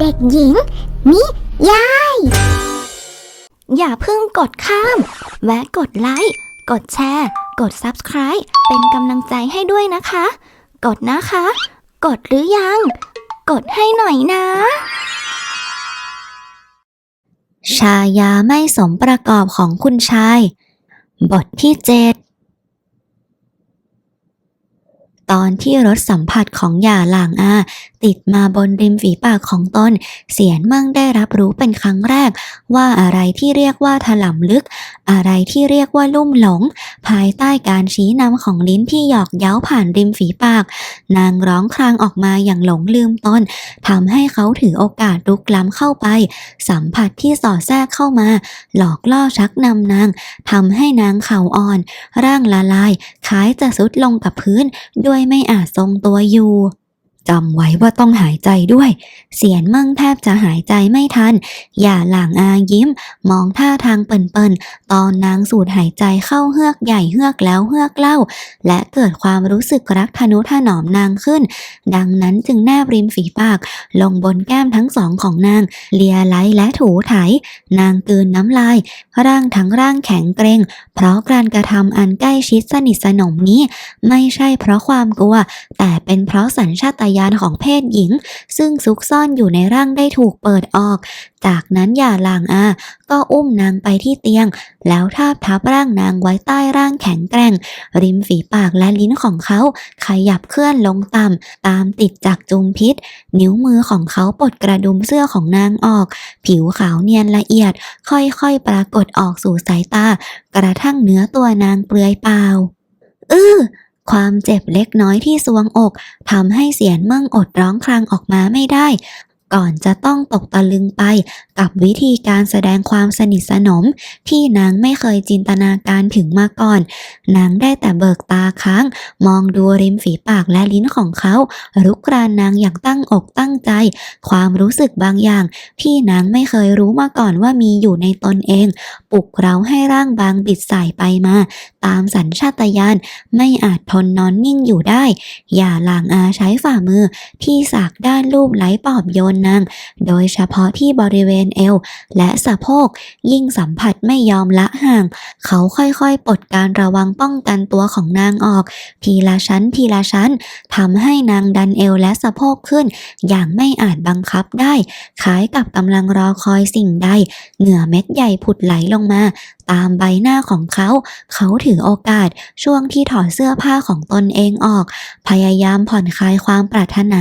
เด็กหญิง นิยาย อย่าเพิ่งกดข้าม แวะกดไลค์ กดแชร์ กด Subscribe เป็นกำลังใจให้ด้วยนะคะ กดนะคะ กดหรือยัง กดให้หน่อยนะ ชายาไม่สมประกอบของคุณชาย บทที่เจ็ดตอนที่รสสัมผัสของหย่าหลางอา ติดมาบนริมฝีปากของตน เสียนมิ่งได้รับรู้เป็นครั้งแรก ว่าอะไรที่เรียกว่าถล่ำลึก อะไรที่เรียกว่าลุ่มหลง ภายใต้การชี้นำของลิ้นที่หยอกเย้าผ่านริมฝีปาก นางร้องครางออกมาอย่างหลงลืมตนทำให้เขาถือโอกาสลุกล้ำเข้าไป สัมผัสที่สอดแทรกเข้ามา หลอกล่อชักนำนางทำให้นางเข่าอ่อน ร่างละลายคล้ายจะสุดลงกับพื้น ด้วยไม่อาจทรงตัวอยู่ จำไว้ว่าต้องหายใจด้วย เสียนเมิ่งแทบจะหายใจไม่ทัน อย่าหลางอายิ้ม มองท่าทางเปิ่นๆ ตอนนางสูดหายใจเข้าเฮือกใหญ่เฮือกแล้วเฮือกเล่า และเกิดความรู้สึกรักทนุถนอมนางขึ้น ดังนั้นจึงแนบริมฝีปาก ลงบนแก้มทั้งสองของนาง เลียไล้และถูไถ นางกลืนน้ำลาย ร่างทั้งร่างแข็งเกรง เพราะการกระทำอันใกล้ชิดสนิทสนมนี้ ไม่ใช่เพราะความกลัว แต่เป็นเพราะสัญชาตญยาณของเพศหญิง ซึ่งซุกซ่อนอยู่ในร่างได้ถูกเปิดออก จากนั้นอย่าลางอา ก็อุ้มนางไปที่เตียง แล้วทาบทับร่างนางไว้ใต้ร่างแข็งแกร่ง ริมฝีปากและลิ้นของเขา ขยับเคลื่อนลงต่ำตามติดจากจุมพิษ นิ้วมือของเขาปลดกระดุมเสื้อของนางออก ผิวขาวเนียนละเอียด ค่อยๆ ปรากฏออกสู่สายตา กระทั่งเนื้อตัวนางเปลือยเปล่า อื้อ ความเจ็บเล็กน้อยที่ซวงอกทำให้เสียนเมิ่งอดร้องครางออกมาไม่ได้ ก่อนจะต้องตกตะลึงไปกับวิธีการแสดงความสนิทสนม ที่นางไม่เคยจินตนาการถึงมาก่อน นางได้แต่เบิกตาค้าง มองดูริมฝีปากและลิ้นของเขา รุกรานนางอย่างตั้งอกตั้งใจ ความรู้สึกบางอย่าง ที่นางไม่เคยรู้มาก่อนว่ามีอยู่ในตนเอง ปลุกเราให้ร่างบางบิดสายไปมา ตามสัญชาตญาณไม่อาจทนนอนนิ่งอยู่ได้ อย่าลางอาใช้ฝ่ามือที่สากด้านรูปไหลปอบโยนนาง โดยเฉพาะที่บริเวณเอว และสะโพก ยิ่งสัมผัสไม่ยอมละห่าง เขาค่อยๆปลดการระวังป้องกันตัวของนางออก ทีละชั้นทีละชั้นทำให้นางดันเอวและสะโพกขึ้น อย่างไม่อาจบังคับได้ คล้ายกับกำลังรอคอยสิ่งใด เหงื่อเม็ดใหญ่ผุดไหลลงมา ตามใบหน้าของเขา เขาถือโอกาสช่วงที่ถอดเสื้อผ้าของตนเองออก พยายามผ่อนคลายความปรารถนา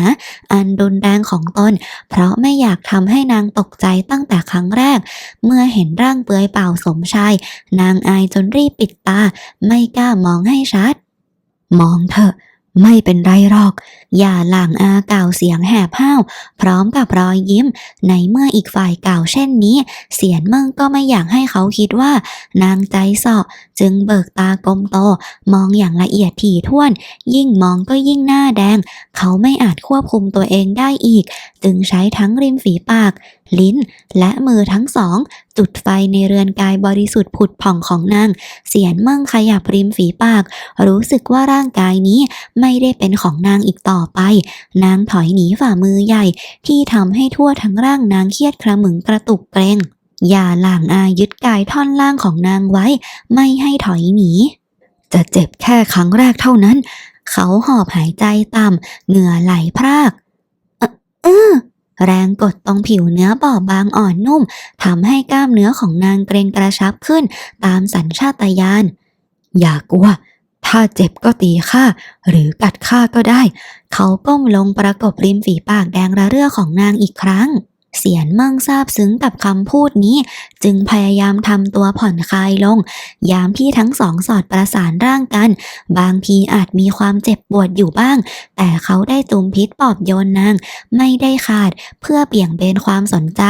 อันรุนแรงของตน เพราะไม่อยากทำให้นางตกใจตั้งแต่ครั้งแรก เมื่อเห็นร่างเปลือยเปล่าสมชาย นางอายจนรีบปิดตา ไม่กล้ามองให้ชัด มองเถอะ ไม่เป็นไรหรอก อย่าหลางอาเก่าเสียงแหบห้าว พร้อมกับรอยยิ้ม ในเมื่ออีกฝ่ายเก่าเช่นนี้ เสียนเมิงก็ไม่อยากให้เขาคิดว่า นางใจเสาะจึงเบิกตากลมโต มองอย่างละเอียดถี่ถ้วน ยิ่งมองก็ยิ่งหน้าแดง เขาไม่อาจควบคุมตัวเองได้อีก จึงใช้ทั้งริมฝีปาก ลิ้น และมือทั้งสอง จุดไฟในเรือนกายบริสุทธิ์ผุดผ่องของนาง เสียนมิ่งขยับริมฝีปาก รู้สึกว่าร่างกายนี้ไม่ได้เป็นของนางอีกต่อไป นางถอยหนีฝ่ามือใหญ่ ที่ทำให้ทั่วทั้งร่างนางเครียดกระหมึงกระตุกเกรงอย่าหลางอายึดกายท่อนล่างของนางไว้ ไม่ให้ถอยหนี จะเจ็บแค่ครั้งแรกเท่านั้น เขาหอบหายใจต่ำเหงื่อไหลพราก เออเออ แรงกดตรงผิวเนื้อบอบบางอ่อนนุ่มทำให้กล้ามเนื้อของนางเกรงกระชับขึ้นตามสัญชาตญาณอย่ากลัว ถ้าเจ็บก็ตีข้าหรือกัดข้าก็ได้ เขาก้มลงประกบริมฝีปากแดงระเรื่อของนางอีกครั้ง เสียนมั่งทราบซึ้งกับคำพูดนี้ จึงพยายามทำตัวผ่อนคลายลง ยามที่ทั้งสองสอดประสานร่างกัน บางทีอาจมีความเจ็บปวดอยู่บ้าง แต่เขาได้จุมพิษปอบโยนนาง ไม่ได้ขาดเพื่อเบี่ยงเบนความสนใจ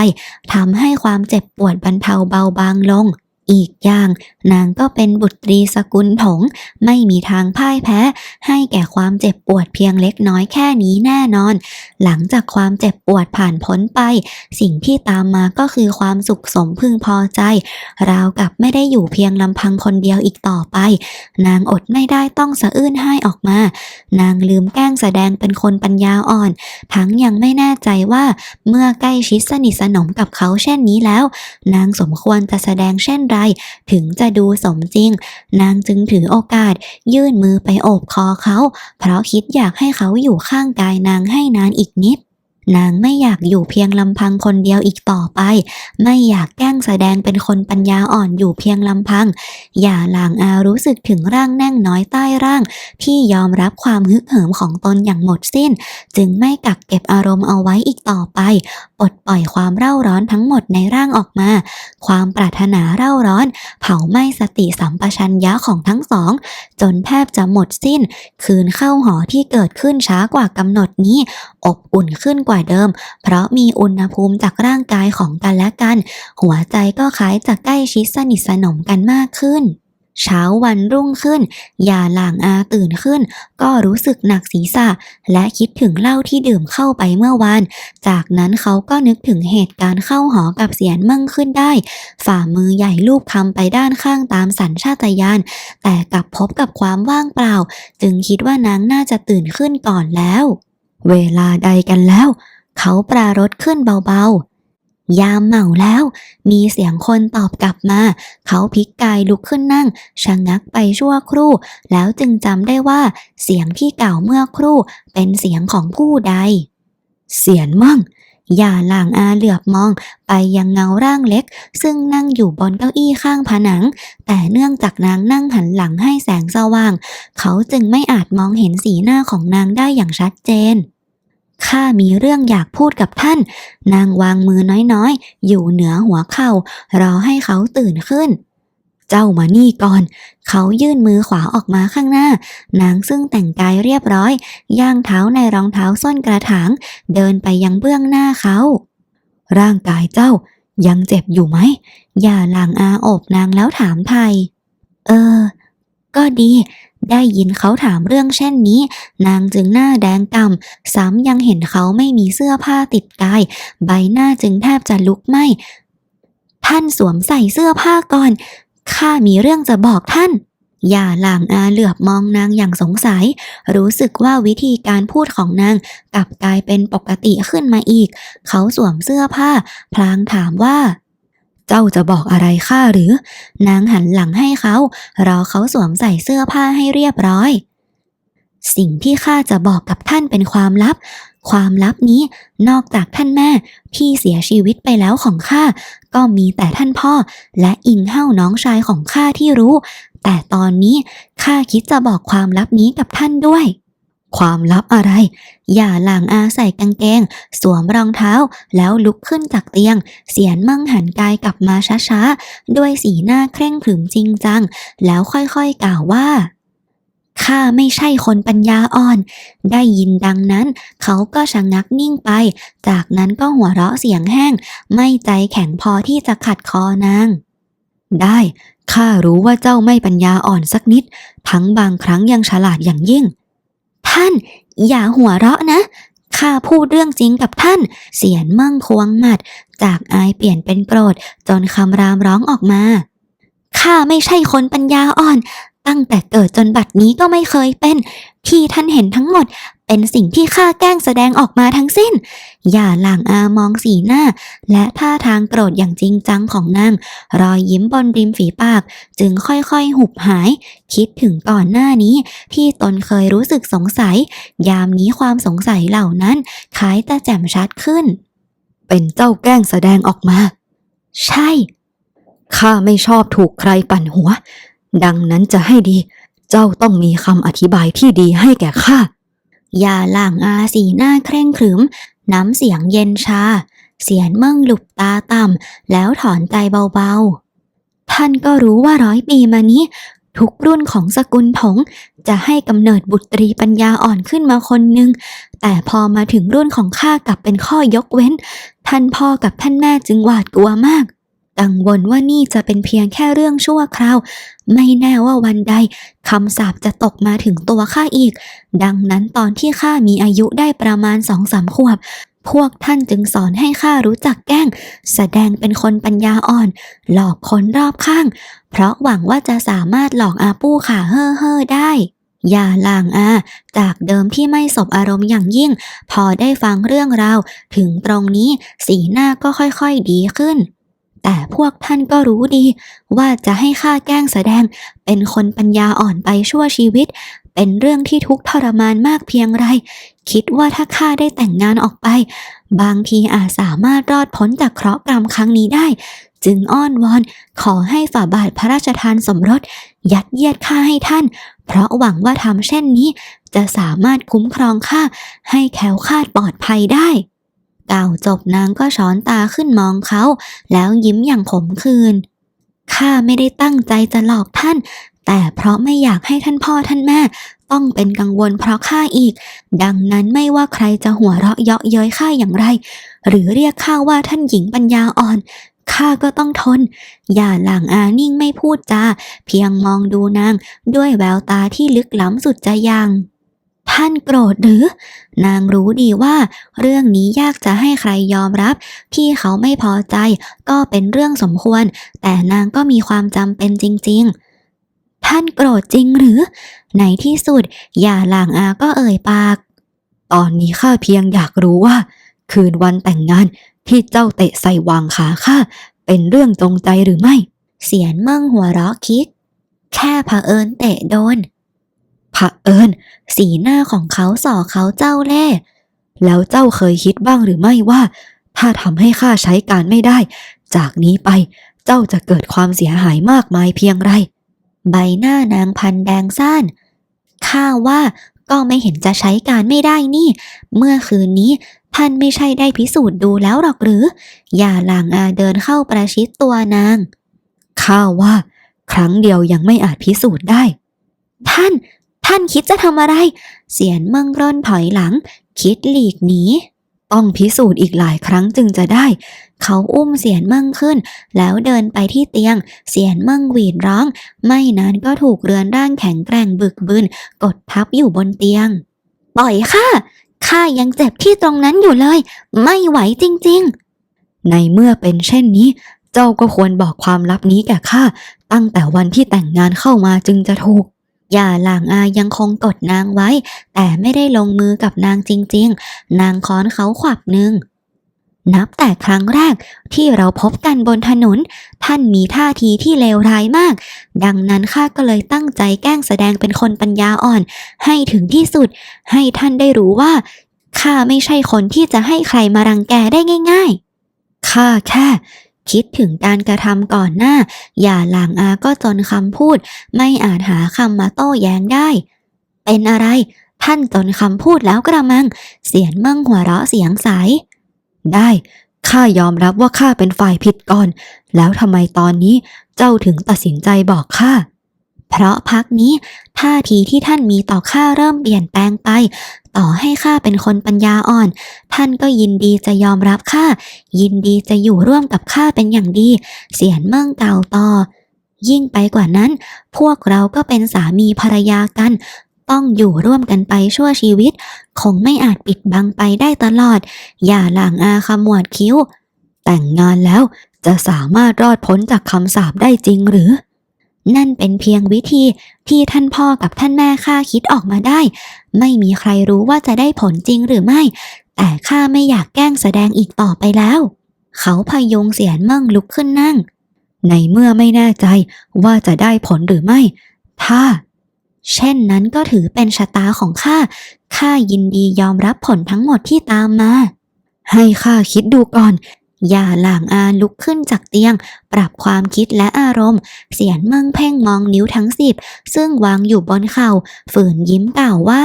ทำให้ความเจ็บปวดบรรเทาเบาบางลง อีกอย่าง นางก็เป็นบุตรีสกุลถงไม่มีทางพ่ายแพ้ ให้แก่ความเจ็บปวดเพียงเล็กน้อยแค่นี้แน่นอน หลังจากความเจ็บปวดผ่านพ้นไป สิ่งที่ตามมาก็คือความสุขสมพึงพอใจ ราวกับไม่ได้อยู่เพียงลำพังคนเดียวอีกต่อไป นางอดไม่ได้ต้องสะอื้นไห้ออกมา นางลืมแกล้งแสดงเป็นคนปัญญาอ่อน ทั้งยังไม่แน่ใจว่าเมื่อใกล้ชิดสนิทสนมกับเขาเช่นนี้แล้ว นางสมควรจะแสดงเช่นไร ถึงจะดูสมจริง นางจึงถือโอกาส ยื่นมือไปโอบคอเขา เพราะคิดอยากให้เขาอยู่ข้างกายนางให้นานอีกนิดนางไม่อยากอยู่เพียงลำพังคนเดียวอีกต่อไป ไม่อยากแกล้งแสดงเป็นคนปัญญาอ่อนอยู่เพียงลำพัง อย่าหลางอารู้สึกถึงร่างแน่งน้อยใต้ร่าง ที่ยอมรับความฮึกเหิมของตนอย่างหมดสิ้น จึงไม่กักเก็บอารมณ์เอาไว้อีกต่อไป ปลดปล่อยความเร่าร้อนทั้งหมดในร่างออกมา ความปรารถนาเร่าร้อน เผาไหม้สติสัมปชัญญะของทั้งสอง จนแทบจะหมดสิ้น คืนเข้าหอที่เกิดขึ้นช้ากว่ากำหนดนี้ อบอุ่นขึ้นกว่าเดิม เพราะมีอุณหภูมิจากร่างกายของกันและกัน หัวใจก็คล้ายจะใกล้ชิดสนิทสนมกันมากขึ้น เช้าวันรุ่งขึ้น ยาหลางอาตื่นขึ้น ก็รู้สึกหนักศีรษะ และคิดถึงเหล้าที่ดื่มเข้าไปเมื่อวาน จากนั้นเขาก็นึกถึงเหตุการณ์เข้าหอกับเสียนมั่งขึ้นได้ ฝ่ามือใหญ่ลูบคำไปด้านข้างตามสัญชาตญาณ แต่กลับพบกับความว่างเปล่า จึงคิดว่านางน่าจะตื่นขึ้นก่อนแล้ว เวลาใดกันแล้ว เขาปรารถขึ้นเบาๆ ยามเหมาแล้ว มีเสียงคนตอบกลับมา เขาพลิกกายลุกขึ้นนั่งชะงักไปชั่วครู่ แล้วจึงจำได้ว่า เสียงที่เก่าเมื่อครู่ เป็นเสียงของผู้ใด เสียนมั่งอย่าหลางอาเหลือบมองไปยังเงาร่างเล็ก ซึ่งนั่งอยู่บนเก้าอี้ข้างผนัง แต่เนื่องจากนางนั่งหันหลังให้แสงสว่าง เขาจึงไม่อาจมองเห็นสีหน้าของนางได้อย่างชัดเจน ข้ามีเรื่องอยากพูดกับท่าน นางวางมือน้อยๆ อยู่เหนือหัวเข่ารอให้เขาตื่นขึ้น เจ้ามานี่ก่อน เขายื่นมือขวาออกมาข้างหน้า นางซึ่งแต่งกายเรียบร้อย ย่างเท้าในรองเท้าส้นกระถาง เดินไปยังเบื้องหน้าเขา ร่างกายเจ้ายังเจ็บอยู่ไหม อย่าหลางอาอบนางแล้วถามไทย เออ ก็ดี ได้ยินเขาถามเรื่องเช่นนี้ นางจึงหน้าแดงกำ่ำซ้ำยังเห็นเขาไม่มีเสื้อผ้าติดกาย ใบหน้าจึงแทบจะลุกไหมท่านสวมใส่เสื้อผ้าก่อน ข้ามีเรื่องจะบอกท่าน อย่าหลางอาเหลือบมองนางอย่างสงสัย รู้สึกว่าวิธีการพูดของนางกลับกลายเป็นปกติขึ้นมาอีก เขาสวมเสื้อผ้า พลางถามว่า จ้าจะบอกอะไรข้าหรือ นางหันหลังให้เขารอเขาสวมใส่เสื้อผ้าให้เรียบร้อย สิ่งที่ข้าจะบอกกับท่านเป็นความลับ ความลับนี้นอกจากท่านแม่ที่เสียชีวิตไปแล้วของข้าก็มีแต่ท่านพ่อ และอิงเฮ้าน้องชายของข้าที่รู้ แต่ตอนนี้ข้าคิดจะบอกความลับนี้กับท่านด้วย ความลับอะไร อย่าหลางอาใส่กางเกง สวมรองเท้า แล้วลุกขึ้นจากเตียง เสียนมั่งหันกายกลับมาช้าๆ ด้วยสีหน้าเคร่งขรึมจริงจัง แล้วค่อยๆกล่าวว่าข้าไม่ใช่คนปัญญาอ่อน ได้ยินดังนั้น เขาก็ชะงักนิ่งไป จากนั้นก็หัวเราะเสียงแห้ง ไม่ใจแข็งพอที่จะขัดคอนาง ได้ข้ารู้ว่าเจ้าไม่ปัญญาอ่อนสักนิด ทั้งบางครั้งยังฉลาดอย่างยิ่ง ท่าน อย่าหัวเราะนะ ข้าพูดเรื่องจริงกับท่าน เสียนมั่งควงหมัด จากอายเปลี่ยนเป็นโกรธ จนคำรามร้องออกมา ข้าไม่ใช่คนปัญญาอ่อน ตั้งแต่เกิดจนบัดนี้ก็ไม่เคยเป็น ที่ท่านเห็นทั้งหมด เป็นสิ่งที่ข้าแกล้งแสดงออกมาทั้งสิ้น อย่าหลางอามองสีหน้า และท่าทางโกรธอย่างจริงจังของนาง รอยยิ้มบนริมฝีปาก จึงค่อยๆ หุบหาย คิดถึงก่อนหน้านี้ ที่ตนเคยรู้สึกสงสัย ยามนี้ความสงสัยเหล่านั้นคล้ายจะแจ่มชัดขึ้น เป็นเจ้าแกล้งแสดงออกมา ใช่ ข้าไม่ชอบถูกใครปั่นหัว ดังนั้นจะให้ดี เจ้าต้องมีคำอธิบายที่ดีให้แก่ข้า ย่าล่างอาสีหน้าเคร่งขรึม น้ำเสียงเย็นชา เสียนเมิ่งหลุบตาต่ำ แล้วถอนใจเบาๆ ท่านก็รู้ว่าร้อยปีมานี้ ทุกรุ่นของสกุลถงจะให้กำเนิดบุตรีปัญญาอ่อนขึ้นมาคนหนึ่ง แต่พอมาถึงรุ่นของข้ากลับเป็นข้อยกเว้น ท่านพ่อกับท่านแม่จึงหวาดกลัวมาก กังวลว่านี่จะเป็นเพียงแค่เรื่องชั่วคราว ไม่แน่ว่าวันใดคำสาปจะตกมาถึงตัวข้าอีก ดังนั้นตอนที่ข้ามีอายุได้ประมาณสองสามขวบ พวกท่านจึงสอนให้ข้ารู้จักแกล้ง แสดงเป็นคนปัญญาอ่อน หลอกคนรอบข้าง เพราะหวังว่าจะสามารถหลอกอาปู้ขาเฮ่อเฮ่อได้อย่าลางอาจากเดิมที่ไม่สบอารมณ์อย่างยิ่ง พอได้ฟังเรื่องราว ถึงตรงนี้สีหน้าก็ค่อยๆดีขึ้น แต่พวกท่านก็รู้ดี ว่าจะให้ข้าแกล้งแสดง เป็นคนปัญญาอ่อนไปชั่วชีวิต เป็นเรื่องที่ทุกทรมานมากเพียงไร คิดว่าถ้าข้าได้แต่งงานออกไป บางทีอาจสามารถรอดพ้นจากเคราะห์กรรมครั้งนี้ได้ จึงอ้อนวอนขอให้ฝ่าบาทพระราชทานสมรส ยัดเยียดข้าให้ท่าน เพราะหวังว่าทำเช่นนี้ จะสามารถคุ้มครองข้าให้แคล้วคลาดปลอดภัยได้ กล่าวจบนางก็ช้อนตาขึ้นมองเขา แล้วยิ้มอย่างขมขื่นข้าไม่ได้ตั้งใจจะหลอกท่าน แต่เพราะไม่อยากให้ท่านพ่อท่านแม่ ต้องเป็นกังวลเพราะข้าอีก ดังนั้นไม่ว่าใครจะหัวเราะเยาะเย้ยข้าอย่างไร หรือเรียกข้าว่าท่านหญิงปัญญาอ่อนข้าก็ต้องทน อย่าหลังอานิ่งไม่พูดจา เพียงมองดูนาง ด้วยแววตาที่ลึกล้ำสุดจะยัง ท่านโกรธหรือ นางรู้ดีว่า เรื่องนี้ยากจะให้ใครยอมรับที่เขาไม่พอใจ ก็เป็นเรื่องสมควร แต่นางก็มีความจำเป็นจริง ๆ ท่านโกรธจริงหรือ ในที่สุด อย่าหลางอาก็เอ่ยปาก ตอนนี้ข้าเพียงอยากรู้ว่า คืนวันแต่งงานที่เจ้าเตะใส่วางขาข้าเป็นเรื่องจงใจหรือไม่ เสียนเมั่งหัวเราะคิด แค่เผอิญเตะโดน เผอิญสีหน้าของเขาส่อเขาเจ้าเล่ แล้วเจ้าเคยคิดบ้างหรือไม่ว่า ถ้าทำให้ข้าใช้การไม่ได้ จากนี้ไปเจ้าจะเกิดความเสียหายมากมายเพียงไร ใบหน้านางพันแดงซ่านข้าว่าก็ไม่เห็นจะใช้การไม่ได้นี่ เมื่อคืนนี้ท่านไม่ใช่ได้พิสูจน์ดูแล้วหรอกหรือ อย่าหลางอาเดินเข้าประชิดตัวนาง ข้าว่า ครั้งเดียวยังไม่อาจพิสูจน์ได้ ท่าน ท่านคิดจะทำอะไร เสียนเมืองร่นถอยหลัง คิดหลีกหนีต้องพิสูจน์อีกหลายครั้งจึงจะได้ เขาอุ้มเสียนเมืองขึ้น แล้วเดินไปที่เตียง เสียนเมืองหวีดร้อง ไม่นานก็ถูกเรือนร่างแข็งแกร่งบึกบึนกดทับอยู่บนเตียง ปล่อยข้าข้ายังเจ็บที่ตรงนั้นอยู่เลย ไม่ไหวจริงๆ ในเมื่อเป็นเช่นนี้ เจ้าก็ควรบอกความลับนี้แก่ข้าตั้งแต่วันที่แต่งงานเข้ามาจึงจะถูก ย่าหลางอายังคงกดนางไว้ แต่ไม่ได้ลงมือกับนางจริง ๆ นางค้อนเขาขวับหนึ่งนับแต่ครั้งแรกที่เราพบกันบนถนน ท่านมีท่าทีที่เลวร้ายมาก ดังนั้นข้าก็เลยตั้งใจแกล้งแสดงเป็นคนปัญญาอ่อน ให้ถึงที่สุด ให้ท่านได้รู้ว่าข้าไม่ใช่คนที่จะให้ใครมารังแกได้ง่าย ๆข้าแค่ คิดถึงการกระทำก่อนหน้า อย่าหลางอาก็จนคำพูด ไม่อาจหาคำมาโต้แย้งได้ เป็นอะไร ท่านจนคำพูดแล้วกระมัง เสียนมั่งหัวเราะเสียงใส ได้ข้ายอมรับว่าข้าเป็นฝ่ายผิดก่อน แล้วทำไมตอนนี้เจ้าถึงตัดสินใจบอกข้า เพราะพักนี้ท่าทีที่ท่านมีต่อข้าเริ่มเปลี่ยนแปลงไป ต่อให้ข้าเป็นคนปัญญาอ่อน ท่านก็ยินดีจะยอมรับข้ายินดีจะอยู่ร่วมกับข้าเป็นอย่างดี เสียนเมิ่งกล่าต่อ ยิ่งไปกว่านั้น พวกเราก็เป็นสามีภรรยากัน ต้องอยู่ร่วมกันไปชั่วชีวิต คงไม่อาจปิดบังไปได้ตลอด อย่าหลางอาขมวดคิ้ว แต่งงานแล้วจะสามารถรอดพ้นจากคำสาปได้จริงหรือ นั่นเป็นเพียงวิธีที่ท่านพ่อกับท่านแม่ข้าคิดออกมาได้ ไม่มีใครรู้ว่าจะได้ผลจริงหรือไม่ แต่ข้าไม่อยากแกล้งแสดงอีกต่อไปแล้ว เขาพยุงเสียนเมิ่งลุกขึ้นนั่ง ในเมื่อไม่แน่ใจว่าจะได้ผลหรือไม่ ถ้า เช่นนั้นก็ถือเป็นชะตาของข้า ข้ายินดียอมรับผลทั้งหมดที่ตามมา ให้ข้าคิดดูก่อน ย่าหลางอาลุกขึ้นจากเตียง ปรับความคิดและอารมณ์ เสียนเมิ่งเพ่งมองนิ้วทั้งสิบซึ่งวางอยู่บนเข่า ฝืนยิ้มกล่าวว่า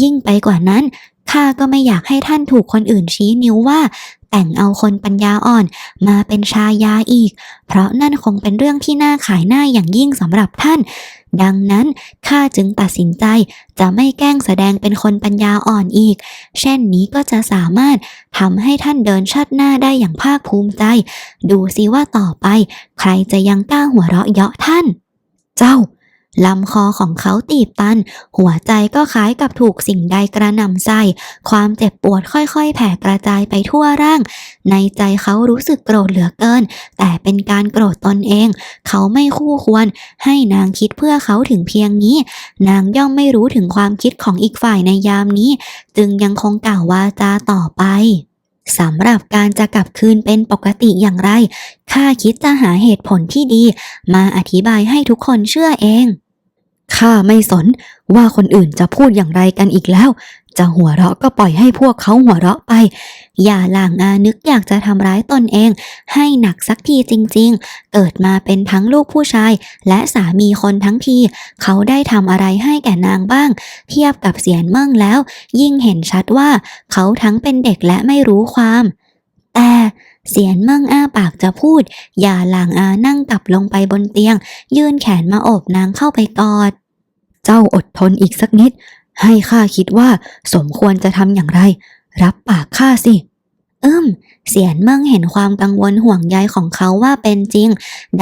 ยิ่งไปกว่านั้นข้าก็ไม่อยากให้ท่านถูกคนอื่นชี้นิ้วว่า แต่งเอาคนปัญญาอ่อนมาเป็นชายาอีก เพราะนั่นคงเป็นเรื่องที่น่าขายหน้าอย่างยิ่งสำหรับท่าน ดังนั้นข้าจึงตัดสินใจจะไม่แกล้งแสดงเป็นคนปัญญาอ่อนอีก เช่นนี้ก็จะสามารถทำให้ท่านเดินชัดหน้าได้อย่างภาคภูมิใจ ดูสิว่าต่อไป ใครจะยังกล้าหัวเราะเยาะท่าน เจ้า ลำคอของเขาตีบตัน หัวใจก็คล้ายกับถูกสิ่งใดกระหน่ำใส่ ความเจ็บปวดค่อยๆ แผ่กระจายไปทั่วร่าง ในใจเขารู้สึกโกรธเหลือเกิน แต่เป็นการโกรธตนเอง เขาไม่คู่ควร ให้นางคิดเพื่อเขาถึงเพียงนี้ นางย่อมไม่รู้ถึงความคิดของอีกฝ่ายในยามนี้ จึงยังคงกล่าววาจาต่อไปสำหรับการจะกลับคืนเป็นปกติอย่างไร ข้าคิดจะหาเหตุผลที่ดี มาอธิบายให้ทุกคนเชื่อเอง ข้าไม่สนว่าคนอื่นจะพูดอย่างไรกันอีกแล้ว จะหัวเราะก็ปล่อยให้พวกเขาหัวเราะไป อย่าหลางอานึกอยากจะทำร้ายตนเอง ให้หนักสักทีจริงๆ เกิดมาเป็นทั้งลูกผู้ชาย และสามีคนทั้งที เขาได้ทำอะไรให้แก่นางบ้าง เทียบกับเสียนเมิ่งแล้ว ยิ่งเห็นชัดว่า เขาทั้งเป็นเด็กและไม่รู้ความ แต่เสียนเมื่งอ้าปากจะพูด อย่าหลางอานั่งกลับลงไปบนเตียง ยื่นแขนมาโอบนางเข้าไปกอด เจ้าอดทนอีกสักนิด ให้ข้าคิดว่าสมควรจะทำอย่างไร รับปากข้าสิ อึมเสียนเมิงเห็นความกังวลห่วงใยของเขาว่าเป็นจริง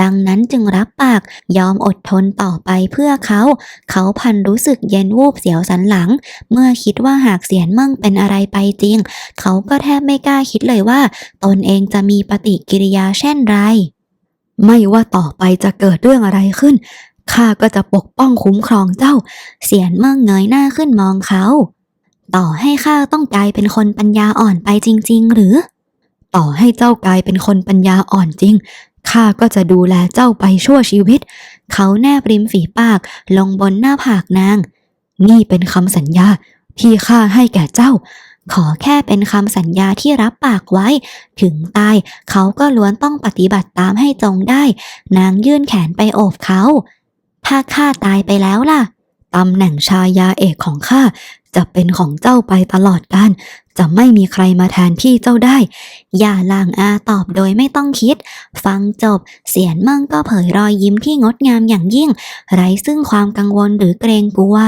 ดังนั้นจึงรับปากยอมอดทนต่อไปเพื่อเขา เขาพันรู้สึกเย็นวูบเสียวสันหลัง เมื่อคิดว่าหากเสียนเมิงเป็นอะไรไปจริง เขาก็แทบไม่กล้าคิดเลยว่า ตนเองจะมีปฏิกิริยาเช่นไร ไม่ว่าต่อไปจะเกิดเรื่องอะไรขึ้นข้าก็จะปกป้องคุ้มครองเจ้า เสียนเมิงเงยหน้าขึ้นมองเขา ต่อให้ข้าต้องกลายเป็นคนปัญญาอ่อนไปจริง ๆ หรือ ต่อให้เจ้ากลายเป็นคนปัญญาอ่อนจริงข้าก็จะดูแลเจ้าไปชั่วชีวิต เขาแนบริมฝีปากลงบนหน้าผากนาง นี่เป็นคำสัญญาที่ข้าให้แก่เจ้า ขอแค่เป็นคำสัญญาที่รับปากไว้ ถึงตายเขาก็ล้วนต้องปฏิบัติตามให้จงได้ นางยื่นแขนไปโอบเขา ถ้าข้าตายไปแล้วล่ะตำแหน่งชายาเอกของข้า เป็นของเจ้าไปตลอดกาลจะไม่มีใครมาแทนที่เจ้าได้ อย่าลางอาตอบโดยไม่ต้องคิด ฟังจบ เสียนเมั่งก็เผยรอยยิ้มที่งดงามอย่างยิ่ง ไร้ซึ่งความกังวลหรือเกรงกลัว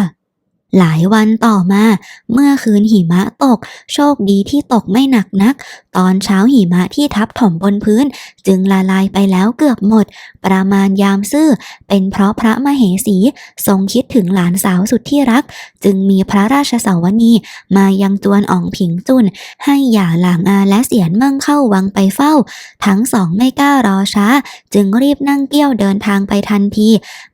หลายวันต่อมา เมื่อคืนหิมะตก โชคดีที่ตกไม่หนักนัก ตอนเช้าหิมะที่ทับถมบนพื้น จึงละลายไปแล้วเกือบหมด ประมาณยามซื่อ เป็นเพราะพระมเหสี ทรงคิดถึงหลานสาวสุดที่รัก จึงมีพระราชสาวนีมายังจวนอ่องผิงจุน ให้หย่าหลางอาและเสียนเมิ่งเข้าวังไปเฝ้า ทั้งสองไม่กล้ารอช้า จึงรีบนั่งเกี้ยวเดินทางไปทันที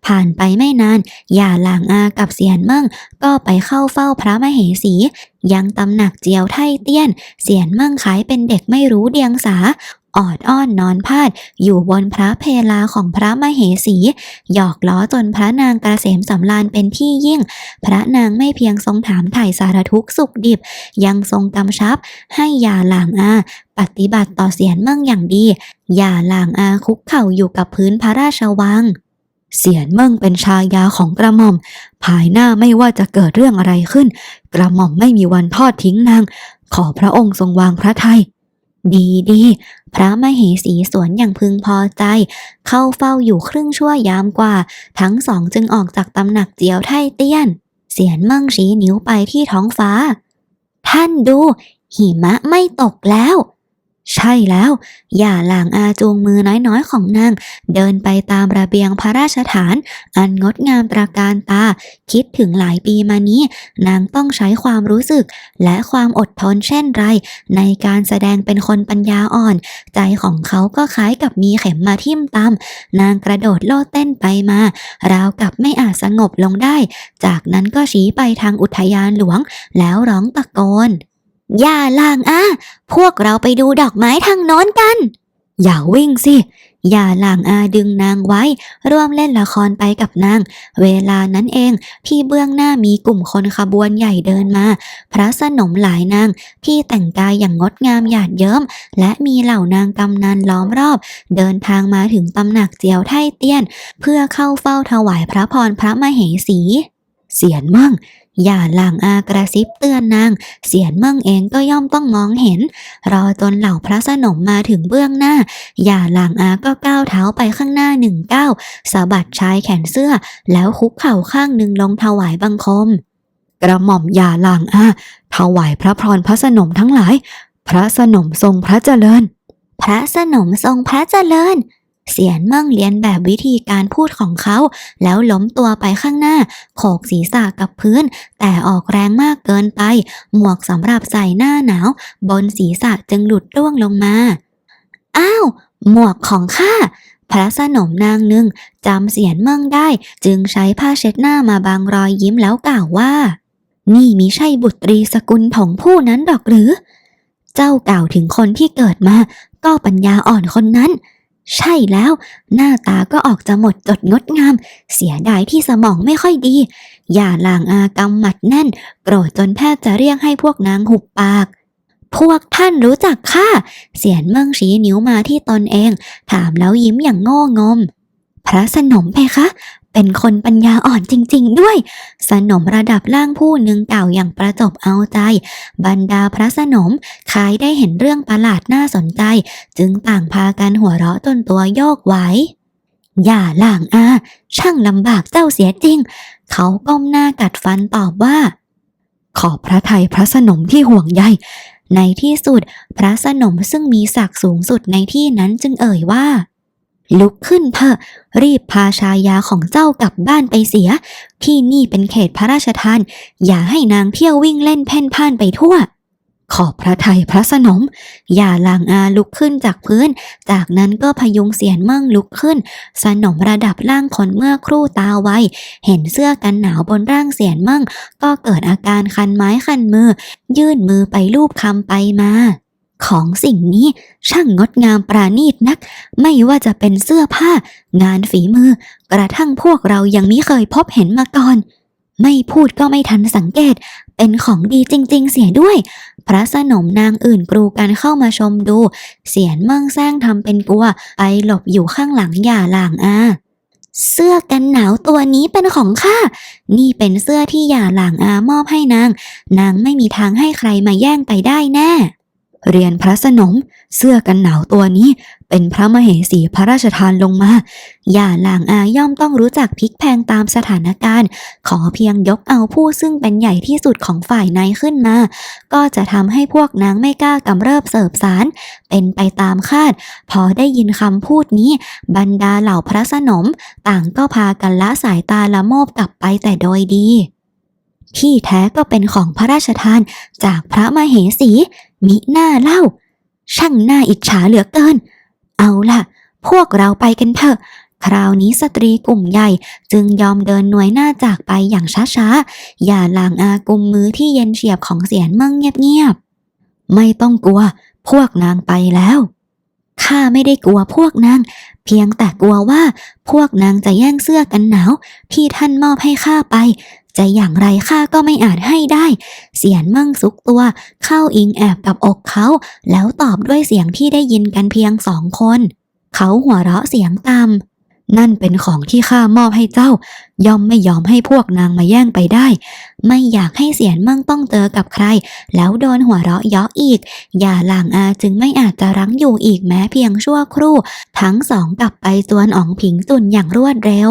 ผ่านไปไม่นานหย่าหลางอากับเสียนเมิ่งก็ไปเข้าเฝ้าพระมเหสี ยังตำหนักเจียวไทเตี้ยน เสียนมิ่งขายเป็นเด็กไม่รู้เดียงสาออดอ้อนนอนพาด อยู่บนพระเพลาของพระมเหสี หยอกล้อจนพระนางกระเสมสำราญเป็นที่ยิ่ง พระนางไม่เพียงทรงถามไถ่สารทุกสุขดิบ ยังทรงกำชับให้ย่าหลางอาปฏิบัติต่อเสียนเมิ่งอย่างดี อย่าหลางอาคุกเข่าอยู่กับพื้นพระราชวัง เสียนเมิ่งเป็นชายาของกระหม่อม ภายหน้าไม่ว่าจะเกิดเรื่องอะไรขึ้น กระหม่อมไม่มีวันทอดทิ้งนาง ขอพระองค์ทรงวางพระทัยดีดีพระมเหสีสวนอย่างพึงพอใจ เข้าเฝ้าอยู่ครึ่งชั่วยามกว่า ทั้งสองจึงออกจากตำหนักเจียวไทเตี้ยน เสียนเมิ่งชี้นิ้วไปที่ท้องฟ้า ท่านดู หิมะไม่ตกแล้ว ใช่แล้ว อย่าหลางอาจูงมือน้อยๆของนาง เดินไปตามระเบียงพระราชฐาน อันงดงามตระการตา คิดถึงหลายปีมานี้ นางต้องใช้ความรู้สึก และความอดทนเช่นไร ในการแสดงเป็นคนปัญญาอ่อน ใจของเขาก็คล้ายกับมีเข็มมาทิ่มตามนางกระโดดโลดเต้นไปมาราวกับไม่อาจสงบลงได้ จากนั้นก็ชี้ไปทางอุทยานหลวง แล้วร้องตะโกน ย่าล่างอาพวกเราไปดูดอกไม้ทางโน้นกัน อย่าวิ่งสิอย่าหลางอาดึงนางไว้ ร่วมเล่นละครไปกับนาง เวลานั้นเองที่เบื้องหน้ามีกลุ่มคนขบวนใหญ่เดินมา พระสนมหลายนางที่แต่งกายอย่างงดงามหยาดเยิ้ม และมีเหล่านางกำนันล้อมรอบ เดินทางมาถึงตำหนักเจียวไทเตี้ยน เพื่อเข้าเฝ้าถวายพระพรพระมเหสี เสียนมั่ง อย่าหลางอากระซิบเตือนนาง เสียนเมิ่งเองก็ย่อมต้องมองเห็น รอจนเหล่าพระสนมมาถึงเบื้องหน้า อย่าหลางอาก็ก้าวเท้าไปข้างหน้าหนึ่งก้าวสะบัดชายแขนเสื้อ แล้วคุกเข่าข้างหนึ่งลงถวายบังคม กระหม่อมอย่าหลางอาถวายพระพรพระสนมทั้งหลาย พระสนมทรงพระเจริญ พระสนมทรงพระเจริญ เสียนเมิ่งเรียนแบบวิธีการพูดของเขา แล้วล้มตัวไปข้างหน้า โขกศีรษะกับพื้น แต่ออกแรงมากเกินไป หมวกสำหรับใส่หน้าหนาว บนศีรษะจึงหลุดร่วงลงมา อ้าว หมวกของข้าพระสนมนางหนึ่งจำเสียนเมิ่งได้ จึงใช้ผ้าเช็ดหน้ามาบางรอยยิ้มแล้วกล่าวว่า นี่มิใช่บุตรีสกุลของผู้นั้นดอกหรือ เจ้ากล่าวถึงคนที่เกิดมา ก็ปัญญาอ่อนคนนั้น ใช่แล้ว หน้าตาก็ออกจะหมดจดงดงาม เสียดายที่สมองไม่ค่อยดี อย่าลางอากำหมัดแน่น โกรธจนแทบจะเรียกให้พวกนางหุบปาก พวกท่านรู้จักข้าเสียนเมืองชี้นิ้วมาที่ตนเอง ถามแล้วยิ้มอย่างโง่งม พระสนมเพคะ เป็นคนปัญญาอ่อนจริง ๆ ด้วย สนมระดับล่างผู้หนึ่งกล่าอย่างประจบเอาใจ บรรดาพระสนมคลายได้เห็นเรื่องประหลาดน่าสนใจ จึงต่างพากันหัวเราะจนตัวโยกไหวอย่าล่างอา ช่างลำบากเจ้าเสียจริง เขาก้มหน้ากัดฟันตอบว่า ขอบพระไทยพระสนมที่ห่วงใยในที่สุด พระสนมซึ่งมีศักดิ์สูงสุดในที่นั้นจึงเอ่ยว่า ลุกขึ้นเถอะ รีบพาชายาของเจ้ากลับบ้านไปเสีย ที่นี่เป็นเขตพระราชทาน อย่าให้นางเที่ยววิ่งเล่นเพ่นพ่านไปทั่ว ขอบพระทัยพระสนม อย่าลางอาลุกขึ้นจากพื้น จากนั้นก็พยุงเสียนเมิ่งลุกขึ้น สนมระดับล่างคนเมื่อครู่ตาไว เห็นเสื้อกันหนาวบนร่างเสียนเมิ่งก็เกิดอาการคันไม้คันมือ ยื่นมือไปลูบคำไปมา ของสิ่งนี้ช่างงดงามปราณีตนัก ไม่ว่าจะเป็นเสื้อผ้า งานฝีมือ กระทั่งพวกเรายังมิเคยพบเห็นมาก่อน ไม่พูดก็ไม่ทันสังเกต เป็นของดีจริง ๆ เสียด้วย พระสนมนางอื่นกรูกันเข้ามาชมดู เสียนเมืองแซงทำเป็นกลัว ไปหลบอยู่ข้างหลังอย่าหลางอาเสื้อกันหนาวตัวนี้เป็นของข้า นี่เป็นเสื้อที่อย่าหลางอามอบให้นาง นางไม่มีทางให้ใครมาแย่งไปได้แน่ เรียนพระสนม เสื้อกันหนาวตัวนี้ เป็นพระมเหสีพระราชทานลงมา อย่าหลางอาย่อมต้องรู้จักพลิกแพงตามสถานการณ์ ขอเพียงยกเอาผู้ซึ่งเป็นใหญ่ที่สุดของฝ่ายในขึ้นมา ก็จะทำให้พวกนางไม่กล้ากำเริบเสิบสาร เป็นไปตามคาด พอได้ยินคำพูดนี้ บรรดาเหล่าพระสนม ต่างก็พากันละสายตาละโมบกลับไปแต่โดยดี ที่แท้ก็เป็นของพระราชทานจากพระมเหสี มิหน้าเล่า ช่างหน่าอิจฉาเหลือเกิน เอาล่ะ พวกเราไปกันเถอะ คราวนี้สตรีกลุ่มใหญ่จึงยอมเดินหน่วยหน้าจากไปอย่างช้าๆ อย่าลางอากุมมือที่เย็นเฉียบของเสียนเมืองเงียบๆ ไม่ต้องกลัว พวกนางไปแล้วข้าไม่ได้กลัวพวกนาง เพียงแต่กลัวว่าพวกนางจะแย่งเสื้อกันหนาวที่ท่านมอบให้ข้าไป จะอย่างไรข้าก็ไม่อาจให้ได้ เสียนมั่งซุกตัว เข้าอิงแอบกับอกเขา แล้วตอบด้วยเสียงที่ได้ยินกันเพียงสองคน เขาหัวเราะเสียงต่ำนั่นเป็นของที่ข้ามอบให้เจ้า ย่อมไม่ยอมให้พวกนางมาแย่งไปได้ ไม่อยากให้เสียนมั่งต้องเจอกับใคร แล้วโดนหัวเราะเยาะอีก อย่าหลางอาจึงไม่อาจจะรั้งอยู่อีกแม้เพียงชั่วครู่ ทั้งสองกลับไปจวนอ๋องผิงจุนอย่างรวดเร็ว